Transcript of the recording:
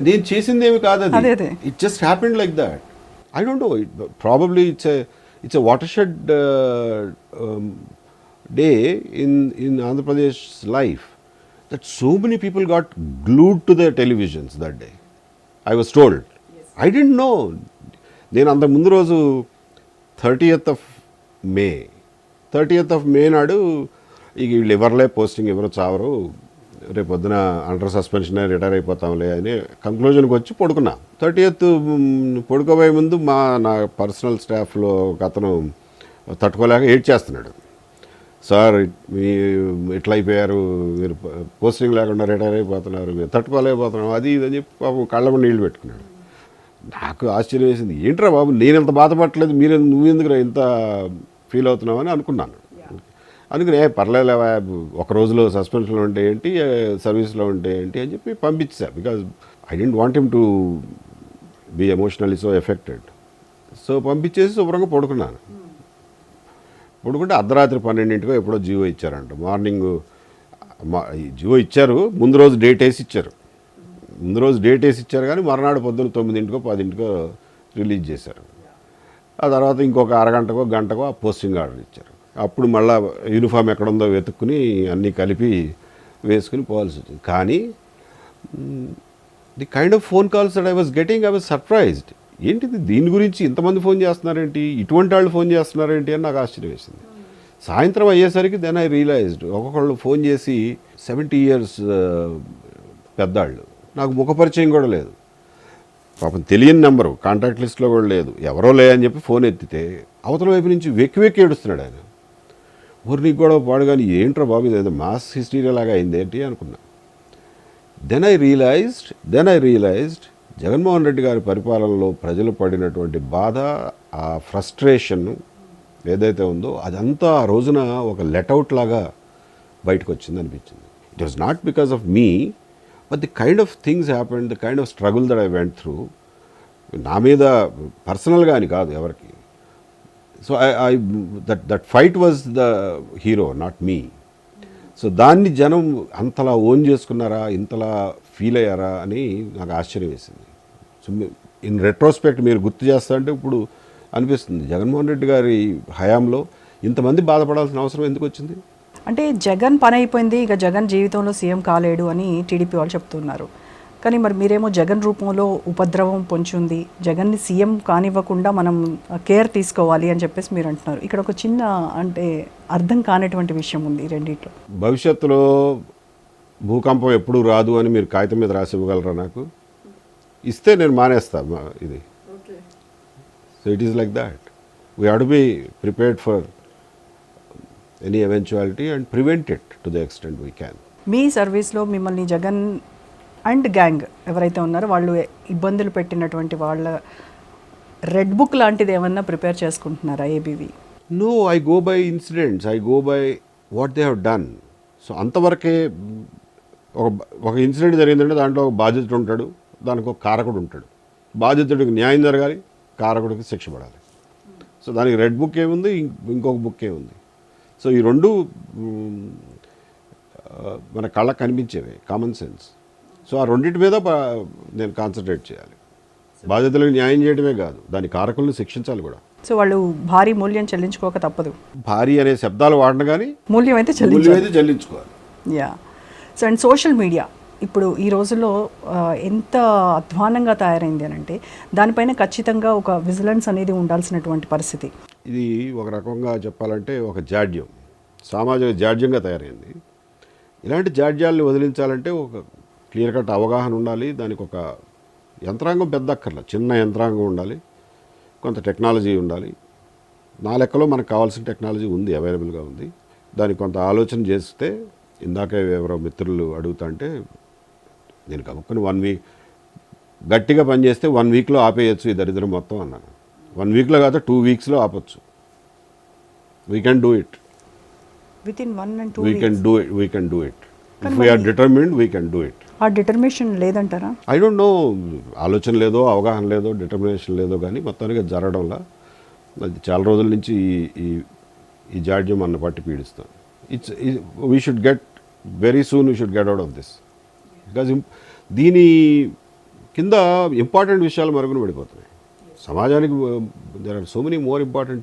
నేను చేసింది ఏమి కాదు అదే. It just happened like that I don't know probably it's it's a watershed day in in Andhra Pradesh life that so many people got glued to the televisions that day I was told I didn't know నేను అంత ముందు రోజు thirtieth of May thirtieth of May నాడు ఇక వీళ్ళు ఎవరులే posting ఎవరు చావరు. రేపు పొద్దున అండర్ సస్పెన్షన్ రిటైర్ అయిపోతాంలే అని కంక్లూజన్కి వచ్చి పడుకున్నా. థర్టీ ఎయిత్ పడుకోబోయే ముందు మా నా పర్సనల్ స్టాఫ్లో ఒక అతను తట్టుకోలేక ఏడ్ చేస్తున్నాడు సార్ మీ ఇట్లా అయిపోయారు? మీరు పోస్టింగ్ లేకుండా రిటైర్ అయిపోతున్నారు. మీరు తట్టుకోలేకపోతున్నాం. అది ఇది అని చెప్పి పాపం కళ్ళ నీళ్ళు పెట్టుకున్నాడు. నాకు ఆశ్చర్యం వేసింది. ఏంట్రా బాబు నేను ఇంత బాధపడలేదు మీరు నువ్వెందుకు ఇంత ఫీల్ అవుతున్నావు? అని అనుకున్నాను. అందుకని "ఏ, ఒక రోజులో సస్పెన్షన్లో ఉంటే ఏంటి సర్వీస్లో ఉంటే ఏంటి అని చెప్పి పంపించా because I didn't want him to be emotionally so affected. So పంపించేసి శుభ్రంగా పడుకున్నాను. పడుకుంటే అర్ధరాత్రి పన్నెండింటికో ఎప్పుడో జియో ఇచ్చారంట. మార్నింగ్ మా జియో ఇచ్చారు ముందు రోజు డేట్ వేసి ఇచ్చారు. ముందు రోజు డేట్ వేసి ఇచ్చారు కానీ మర్నాడు పొద్దున్న తొమ్మిదింటికో పదింటికో రిలీజ్ చేశారు. ఆ తర్వాత ఇంకొక అరగంటకో గంటకో ఆ పోస్టింగ్ ఆర్డర్ ఇచ్చారు. అప్పుడు మళ్ళా యూనిఫామ్ ఎక్కడుందో వెతుక్కుని అన్నీ కలిపి వేసుకుని పోవాల్సి వచ్చింది. కానీ the kind of phone calls that I was getting I was surprised. ఏంటిది దీని గురించి ఇంతమంది ఫోన్ చేస్తున్నారేంటి? ఇటువంటి వాళ్ళు ఫోన్ చేస్తున్నారేంటి అని నాకు ఆశ్చర్యం వేసింది. సాయంత్రం అయ్యేసరికి దెన్ ఐ రియలైజ్డ్ ఒక్కొక్కళ్ళు ఫోన్ చేసి సెవెంటీ ఇయర్స్ uh, పెద్దాళ్ళు. నాకు ముఖపరిచయం కూడా లేదు. పాపం తెలియని నెంబరు కాంటాక్ట్ లిస్ట్లో కూడా లేదు. ఎవరో లే అని చెప్పి ఫోన్ ఎత్తితే అవతల వైపు నుంచి వెక్కి వెక్కి ఏడుస్తున్నాడు ఆయన. ఊరు నీకు కూడా పాడు కానీ ఏంట్రా బాబు ఇదేదో మాస్ హిస్టరీ లాగా అయింది ఏంటి అనుకున్నా. Then I realized then I realized Jaganmohan Reddy గారి పరిపాలనలో ప్రజలు పడినటువంటి బాధ ఆ ఫ్రస్ట్రేషన్ ఏదైతే ఉందో అదంతా ఆ రోజున ఒక లెట్అవుట్ లాగా బయటకు వచ్చింది అనిపించింది. It was not because of me but the kind of things happened the kind of struggle that I went through నా మీద పర్సనల్గా అని కాదు ఎవరికి. So I I that that fight was the hero not me so దాన్ని జనం అంతలా own చేసుకున్నారా ఇంతలా ఫీల్ అయ్యారా అని నాకు ఆశ్చర్యం వేసింది సో ఇన్ రెట్రోస్పెక్ట్ మీరు గుర్తు చేస్తారంటే ఇప్పుడు అనిపిస్తుంది జగన్మోహన్ రెడ్డి గారి హయాంలో ఇంతమంది బాధపడాల్సిన అవసరం ఎందుకు వచ్చింది? అంటే జగన్ పని అయిపోయింది ఇక జగన్ జీవితంలో సీఎం కాలేడు అని టీడీపీ వాళ్ళు చెప్తున్నారు. కానీ మరి మీరేమో జగన్ రూపంలో ఉపద్రవం పొంచుంది జగన్ని సీఎం కానివ్వకుండా మనం కేర్ తీసుకోవాలి అని చెప్పేసి మీరు అంటున్నారు. ఇక్కడ ఒక చిన్న అంటే అర్థం కానటువంటి విషయం ఉంది రెండిట్లో. భవిష్యత్తులో భూకంపం ఎప్పుడు రాదు అని మీరు కాగితం మీద రాసి ఇవ్వగలరా నాకు? ఇస్తే నేను మానేస్తా ఇది. So it is like that we to be prepared for any eventuality and prevent it to the extent we can మీ సర్వీస్లో మిమ్మల్ని జగన్ అండ్ గ్యాంగ్ ఎవరైతే ఉన్నారో వాళ్ళు ఇబ్బందులు పెట్టినటువంటి వాళ్ళ రెడ్ బుక్ లాంటిది ఏమన్నా ప్రిపేర్ చేసుకుంటున్నారా ABV? No I go by incidents. I go by what they have done. So అంతవరకే ఒక ఒక ఇన్సిడెంట్ జరిగిందంటే దాంట్లో ఒక బాధితుడు ఉంటాడు దానికి ఒక కారకుడు ఉంటాడు. బాధితుడికి న్యాయం జరగాలి కారకుడికి శిక్ష పడాలి. సో దానికి రెడ్ బుక్ ఏముంది ఇం- ఇంకొక బుక్ ఏముంది. సో ఈ రెండు మన కళ్ళకు కనిపించేవి కామన్ సెన్స్ సో ఆ రెండింటి మీద నేను కాన్సన్ట్రేట్ చేయాలి. బాధితులకు న్యాయం చేయడమే కాదు దాని కారకులను శిక్షించాలి కూడా. సో వాళ్ళు భారీ మూల్యం చెల్లించుకోక తప్పదు. భారీ అనే శబ్దాలు వాడను కానీ మూల్యం అయితే అయితే చెల్లించుకోవాలి. Yeah. So and social media ఇప్పుడు ఈ రోజుల్లో ఎంత అధ్వానంగా తయారైంది అని అంటే దానిపైన ఖచ్చితంగా ఒక విజిలెన్స్ అనేది ఉండాల్సినటువంటి పరిస్థితి. ఇది ఒక రకంగా చెప్పాలంటే ఒక జాడ్యం. సామాజిక జాడ్యంగా తయారైంది. ఇలాంటి జాడ్యాల్ని వదిలించాలంటే ఒక క్లియర్ కట్ అవగాహన ఉండాలి. దానికి ఒక యంత్రాంగం పెద్ద అక్కర్ల చిన్న యంత్రాంగం ఉండాలి. కొంత టెక్నాలజీ ఉండాలి. నా లెక్కలో మనకు కావాల్సిన టెక్నాలజీ ఉంది అవైలబుల్గా ఉంది. దానికి కొంత ఆలోచన చేస్తే ఇందాకే ఎవరో మిత్రులు అడుగుతా అంటే నేను కనుక్కొని వన్ వీక్ గట్టిగా పనిచేస్తే వన్ వీక్లో ఆపేయచ్చు ఈ దరిద్రం మొత్తం అన్నాను. వన్ వీక్లో కాదు టూ వీక్స్లో ఆపొచ్చు. We can do it within one and two we can do it we can do it if we are determined we can do it ఆ డిటర్మినేషన్ లేదంటారా? ఐ డోంట్ నో ఆలోచన లేదో అవగాహన లేదో డిటర్మినేషన్ లేదో కానీ మొత్తానికి అది జరగడంలా. అది చాలా రోజుల నుంచి ఈ ఈ జాడ్యం మన పట్టి పీడిస్తాం it's we should get very soon we should get out of this because దీని కింద ఇంపార్టెంట్ విషయాలు మరుగున పడిపోతున్నాయి. సమాజానికి there are so many more important